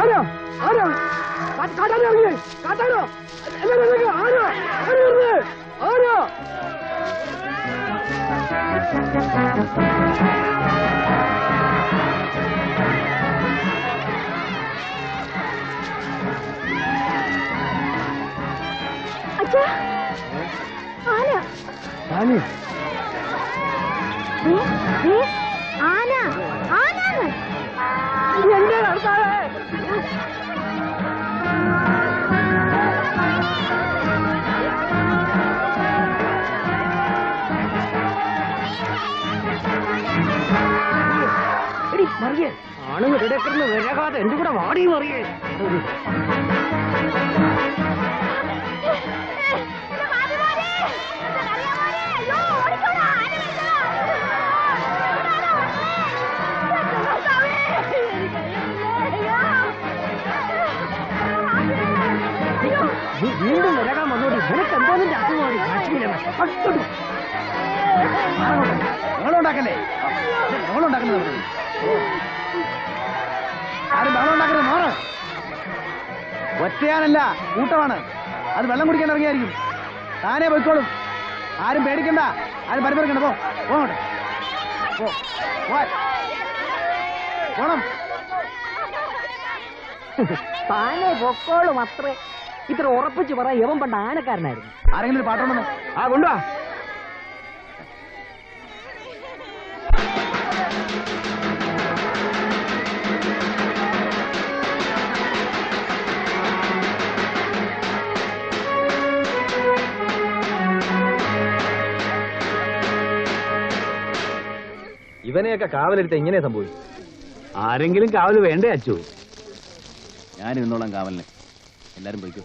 아냐 아냐 가, 가자라 형님 가자라. 내가 내가 아냐 아냐 형님 아냐 아자 아냐 아니. 네? 네? ആണുങ്ങൾ ഇടക്കിടന്ന് വിരകാതെ എന്റെ കൂടെ വാടി മറിയേ? വീണ്ടും വിരകാൻ വന്നോടി. നിനക്ക് എന്തോന്നും അസുഖമാണ് ഞങ്ങളുണ്ടാക്കല്ലേ ഞങ്ങളുണ്ടാക്കുന്നത് ഒറ്റയാനല്ല കൂട്ടമാണ്. അത് വെള്ളം കുടിക്കാൻ ഇറങ്ങിയായിരിക്കും. താനേ പോയിക്കോളും. ആരും പേടിക്കണ്ട. ആരും പരിപറിക്കണ്ട പോ പോങ്ങോട്ട് പോ പോവാൻ. പോണം. താനെ പൊക്കോളും അത്രേ. ഇത്ര ഉറപ്പിച്ച് പറ യവൻ പണ്ട് ആനക്കാരനായിരുന്നു. ആരെങ്കിലും പാട്ടുണ്ടെന്ന് ആ കൊണ്ടുവാ. ഇവനെയൊക്കെ കാവലെടുത്ത് എങ്ങനെ സംഭവിച്ചു ആരെങ്കിലും കാവൽ വേണ്ടേ അച്ചു ഞാൻ ഇന്നോളം കാവലിനെ എല്ലാരും പോയിക്കോ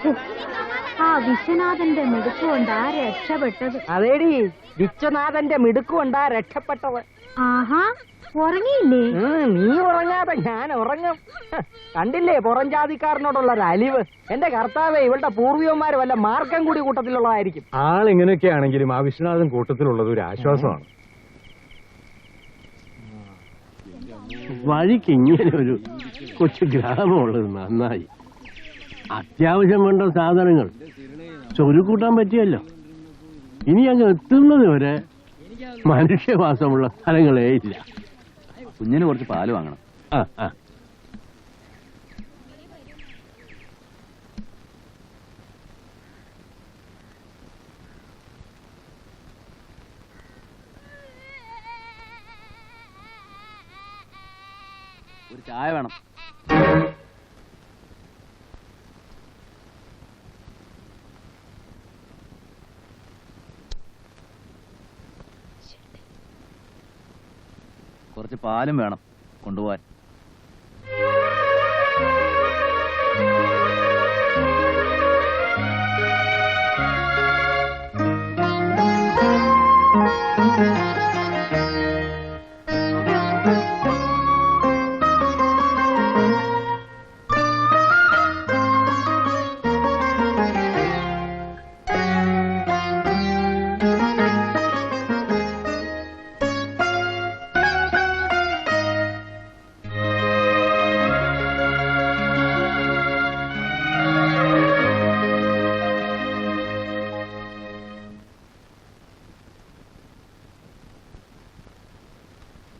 ആ വിശ്വനാഥന്റെ മിടുക്കുകൊണ്ടാ ആ രക്ഷപ്പെട്ടത്. അതേടി വിശ്വനാഥന്റെ മിടുക്കുകൊണ്ടാ രക്ഷപ്പെട്ടത് ആഹാ ഉറങ്ങിയില്ലേ? നീ ഉറങ്ങാതെ ഞാൻ ഉറങ്ങും. കണ്ടില്ലേ പുറം ജാതിക്കാരനോടുള്ള ഒരു അലിവ്? എന്റെ കർത്താവ് ഇവളുടെ പൂർവികന്മാര് വല്ല മാർക്കം കൂടി കൂട്ടത്തിലുള്ളതായിരിക്കും. ആളിങ്ങനെയൊക്കെ ആണെങ്കിലും ആ വിശ്വനാഥൻ കൂട്ടത്തിലുള്ളത് ഒരു ആശ്വാസമാണ്. വഴിക്ക് ഇങ്ങനെ ഒരു കൊച്ചു ഗ്രാമമുള്ളത് നന്നായി. അത്യാവശ്യം വേണ്ട സാധനങ്ങൾ. ചൊരുക്കൂട്ടാൻ പറ്റിയല്ലോ. ഇനി അങ്ങ് എത്തുന്നത് വരെ മനുഷ്യവാസമുള്ള സ്ഥലങ്ങളേ ഇല്ല. കുഞ്ഞിന് കുറച്ച് പാൽ വാങ്ങണം. ആ ആ. ഒരു ചായ വേണം. കുറച്ച് പാലും വേണം കൊണ്ടുപോവാൻ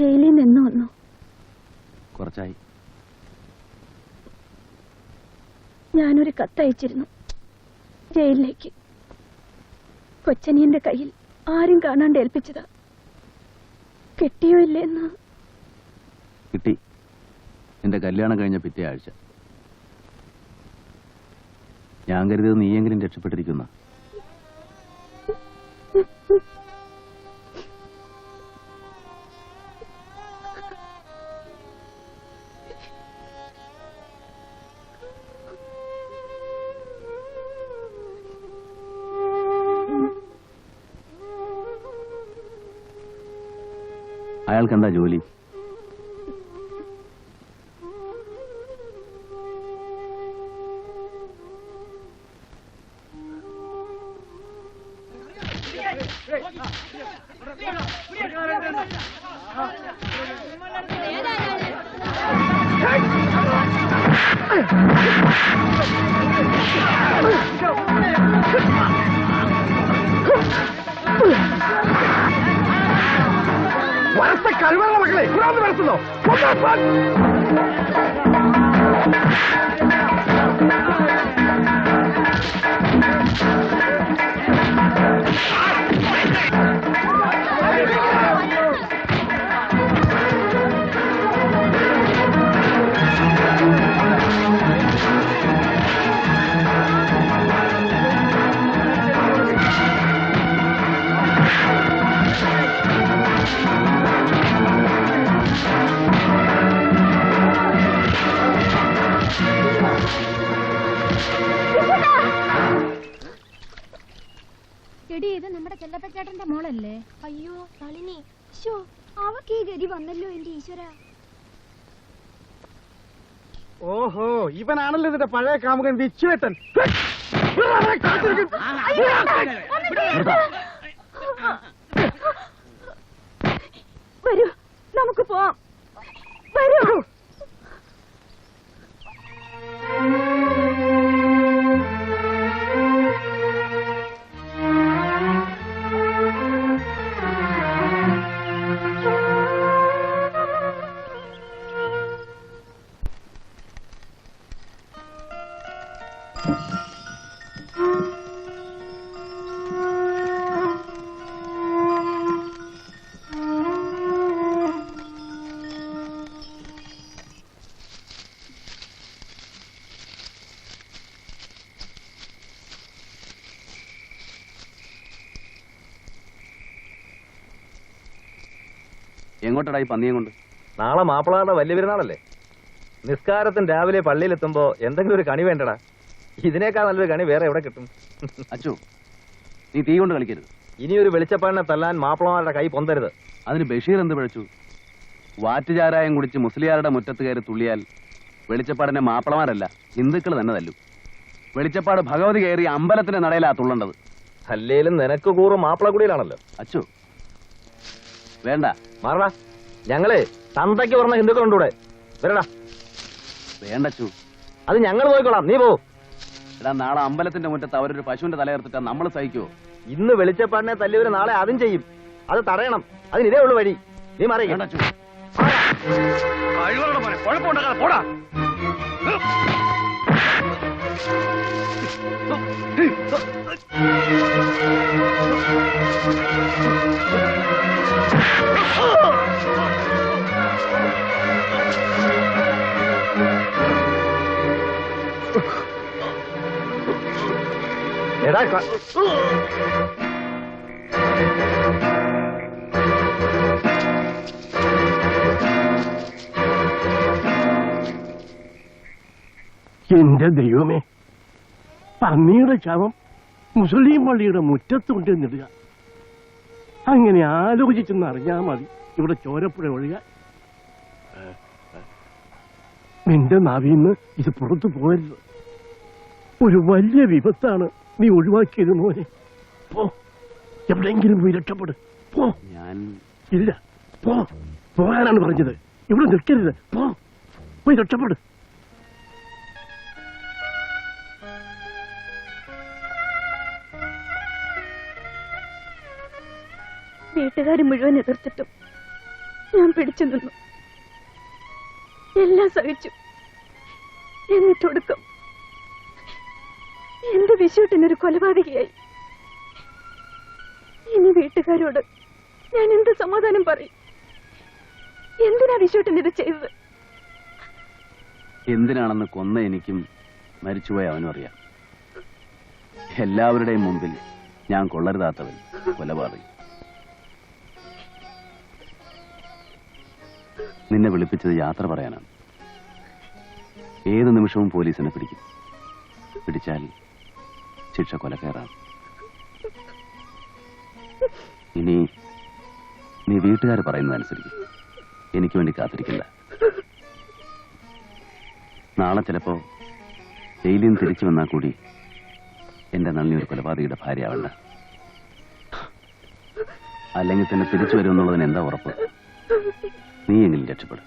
ജയിലിൽ നിന്ന് വന്നു. കുറച്ചായി. ഞാനൊരു കത്തയച്ചിരുന്നു. ജയിലിലേക്ക്. കൊച്ചനിയന്റെ കയ്യിൽ ആരും കാണാണ്ട് ഏൽപ്പിച്ചതാ. കിട്ടിയോ ഇല്ലെന്ന്. കിട്ടി. എന്റെ കല്യാണം കഴിഞ്ഞ പിറ്റേ ആഴ്ച. ഞാൻ കരുതിയത് നീയെങ്കിലും രക്ഷപ്പെട്ടിരിക്കുന്ന. അയാൾക്ക് എന്താ ജോലി Yeah. കഴിവുള്ള മക്കളെ ഇവിടെ ഒന്ന് വരത്തുന്നോ എടി ഇത് നമ്മുടെ ചെല്ലപ്പച്ചേട്ടന്റെ മോളല്ലേ? അയ്യോ നളിനി ശോ അവക്ക് ഈ ഗതി വന്നല്ലോ എന്റെ ഈശ്വര. ഓഹോ ഇവനാണല്ലോ ഇതിന്റെ പഴയ കാമുകൻ വിച്ചുവേട്ടൻ. വരൂ നമുക്ക് പോവാം. എങ്ങോട്ടടാ ഈ പന്നിയെ കൊണ്ട്? നാളെ മാപ്പിളാരുടെ വലിയ പെരുന്നാളല്ലേ? നിസ്കാരത്തിന് രാവിലെ പള്ളിയിലെത്തുമ്പോ എന്തെങ്കിലും ഒരു കണി വേണ്ടടാ. ഇതിനേക്കാൾ നല്ലൊരു കണി വേറെ എവിടെ കിട്ടും? അച്ചു നീ തീ കൊണ്ട് കളിക്കരുത്. ഇനി ഒരു വെളിച്ചപ്പാടിനെ തല്ലാൻ മാപ്പിളമാരുടെ കൈ പൊന്തരുത്. അതിന് ബഷീർ എന്ത് പിഴച്ചു? വാറ്റുചാരായം കുടിച്ച് മുസ്ലിയാരുടെ മുറ്റത്ത് കയറി തുള്ളിയാൽ വെളിച്ചപ്പാടിനെ മാപ്പിളമാരല്ല ഹിന്ദുക്കൾ തന്നെ തല്ലു. വെളിച്ചപ്പാട് ഭഗവതി കയറി അമ്പലത്തിന്റെ നടയിലാ തുള്ളണ്ടത്. അല്ലേലും നിനക്ക് കൂറും മാപ്പിളക്കുടിയിലാണല്ലോ അച്ചു വേണ്ട. മാറടാ. ഞങ്ങളെ തന്തയ്ക്ക് പറഞ്ഞ ഹിന്ദുക്കളുണ്ട് ഇവിടെ. വരടാ. വേണ്ട അച്ചു അത് ഞങ്ങൾ പോയിക്കോളാം നീ പോ. എടാ നാളെ അമ്പലത്തിന്റെ മുറ്റത്ത് അവരൊരു പശുവിന്റെ തലയെടുത്തിട്ടാ നമ്മൾ സഹിക്കുവോ? ഇന്ന് വെളിച്ചപ്പാടിനെ തല്ലിയവര് നാളെ അതും ചെയ്യും. അത് തടയണം. അതിന് ഇതേ ഉള്ളു വഴി. നീ മറിയു Oh! അച്ചു എടാ എന്റെ ദൈവമേ പന്നിയുടെ ശവം മുസ്ലിം പള്ളിയുടെ മുറ്റത്തുണ്ട് എന്നിടുക അങ്ങനെ ആലോചിച്ചെന്ന് അറിഞ്ഞാ മതി. ഇവിടെ ചോരപ്പുഴ ഒഴിക. നിന്റെ നാവിന്ന് ഇത് പുറത്തു പോകരുത്. ഒരു വലിയ വിപത്താണ്. നീ ഒഴിവാക്കിയത് മോനെ പോ. എവിടെയെങ്കിലും പോയി രക്ഷപ്പെട്. പോ. ഞാൻ ഇല്ല. പോ. പോകാനാണ് പറഞ്ഞത്. ഇവിടെ നിൽക്കരുത്. പോ. പോയി രക്ഷപ്പെട്. വീട്ടുകാർ മുഴുവൻ എതിർത്തിട്ടും ഞാൻ പിടിച്ചു നിന്നു. എല്ലാം സഹിച്ചു. എന്നിട്ടൊടുക്കം എന്റെ വിശുട്ടിനൊരു കൊലപാതകയായി? ഇനി വീട്ടുകാരോട് ഞാൻ എന്ത് സമാധാനം പറയും? എന്തിനാ വിശുട്ടൻ ഇത് ചെയ്തത്? എന്തിനാണെന്ന് കൊന്ന എനിക്കും മരിച്ചുപോയ അവനും അറിയാം. എല്ലാവരുടെയും മുമ്പിൽ ഞാൻ കൊള്ളരുതാത്തവൻ കൊലപാതകി. നിന്നെ വിളിപ്പിച്ചത് യാത്ര പറയാനാണ്. ഏത് നിമിഷവും പോലീസിനെ പിടിക്കും. പിടിച്ചാൽ ശിക്ഷ കൊലക്കേറാം. ഇനി നീ വീട്ടുകാർ പറയുന്നതനുസരിച്ച് എനിക്ക് വേണ്ടി കാത്തിരിക്കില്ല നാളെ ചിലപ്പോ ജയിലിൽ നിന്ന് തിരിച്ചു വന്നാൽ കൂടി എന്റെ നന്ദി ഒരു കൊലപാതകയുടെ ഭാര്യയാവണ്ട. അല്ലെങ്കിൽ തന്നെ തിരിച്ചു വരുമെന്നുള്ളതിന് എന്താ ഉറപ്പ്? നീ എങ്കിലും രക്ഷപ്പെടും.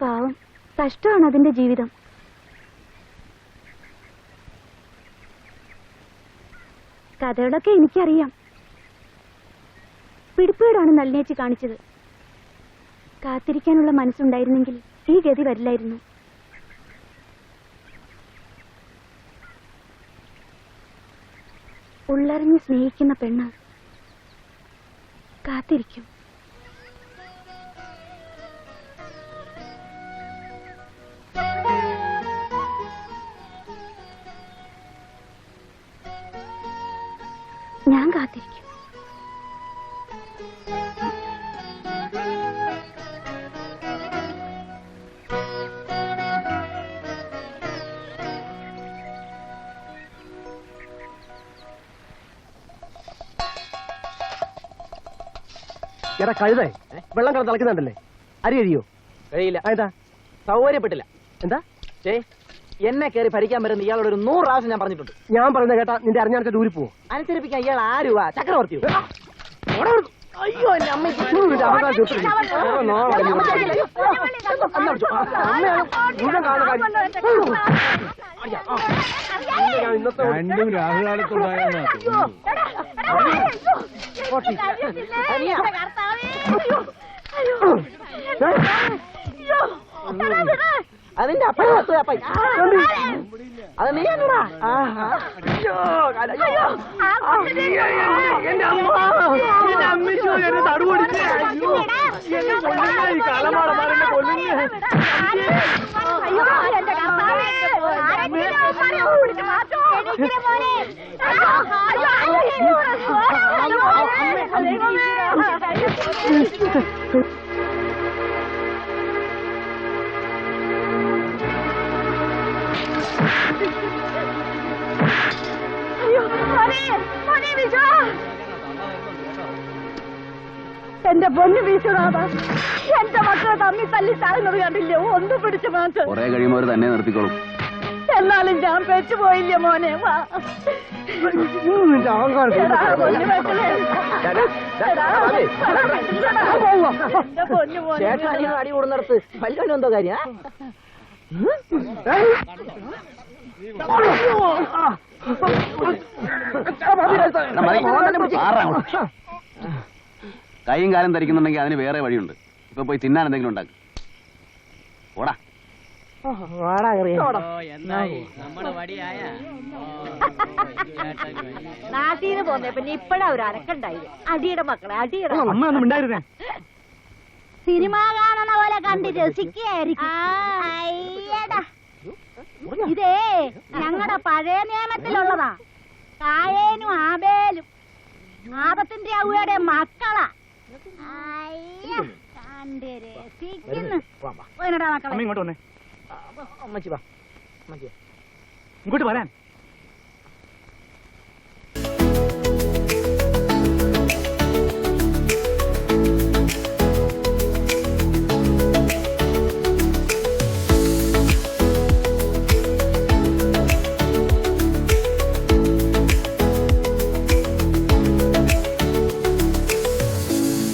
പാവം. കഷ്ടമാണ് അതിന്റെ ജീവിതം. കഥകളൊക്കെ എനിക്കറിയാം. പിടിപ്പേടാണ് നളിനേച്ചി കാണിച്ചത്. കാത്തിരിക്കാനുള്ള മനസ്സുണ്ടായിരുന്നെങ്കിൽ ഈ ഗതി വരില്ലായിരുന്നു. ഉള്ളറിഞ്ഞ് സ്നേഹിക്കുന്ന പെണ്ണ് കാത്തിരിക്കും. കാത്തിരിക്കും. എടാ കഴുതേ വെള്ളം കള തിളക്കുന്നുണ്ടല്ലേ അരി അരിയോ? കഴിയില്ല. സൗകര്യപ്പെട്ടില്ല. എന്താ? ഏ എന്നെ കയറി ഭരിക്കാൻ വരുന്ന ഇയാളോട് ഒരു നൂറ് പ്രാവശ്യം ഞാൻ പറഞ്ഞിട്ടുണ്ട്. ഞാൻ പറയുന്നത് കേട്ടാ നിന്റെ അറിഞ്ഞാൽ ദൂരി പോവും. അനുസരിപ്പിക്കാൻ ഇയാൾ ആരുവാ ചക്രവർത്തിയോ? അവിടുന്ന്. അയ്യോ എന്റെ അമ്മയ്ക്ക്. അയ്യ, അതിന്റെ അപ്പഴ അപ്പ അത് നീ എന്നടാ എന്റെ അമ്മ എന്റെ അമ്മച്ചോ എന്നെ തടുപൊടിച്ച് അയ്യോ എന്നെ കൊല്ലുന്നേ ഈ കാലമാടന്മാരെന്നെ കൊല്ലുന്നേ എന്റെ പൊന്നു വീശുനാഥ എന്റെ മക്കളെ തമ്മി തല്ലി താഴ്ന്നത് കണ്ടില്ലേ? ഒന്ന് പിടിച്ചു മാറ്റം. കുറെ കഴിയുമ്പോൾ തന്നെ നിർത്തിക്കോളും. എന്നാലും ഞാൻ പെറ്റുപോയില്ലേ മോനെ? വാ. എടാ, പൊന്നു മക്കളെ. എടാ, എന്റെ പൊന്നു മോനെ. അടി കൂടുന്നിടത്ത്. വല്ലവനും എന്തോ കാര്യം അങ്ങോട്ട്. കൈയും കാലം ധരിക്കുന്നുണ്ടെങ്കിൽ അതിന് വേറെ വഴിയുണ്ട്. ഇപ്പൊ പോയി തിന്നാൻ എന്തെങ്കിലും ഉണ്ടാക്കും. ഓടാ നാട്ടീന്ന് പോന്നെ. പിന്നെ ഇപ്പഴാ ഒരു അരക്കണ്ടായി അടിയുടെ മക്കളെ അടിയുടെ അമ്മ ഒന്നും ഉണ്ടായിരുന്നേ സിനിമ കാണുന്ന പോലെ കണ്ട് രസിക്കുകയായിരിക്കും ഇതേ ഞങ്ങളുടെ പഴയ നിയമത്തിലുള്ളതാ. കായേനും ആബേലും ആപത്തിന്റെ അവയുടെ മക്കളാ. കണ്ട് രസിക്കുന്നു. മക്കളെ. ഇങ്ങോട്ട് വന്നേ. അമ്മച്ചി വാ. അമ്മച്ചി. ഇങ്ങോട്ട് വരാൻ.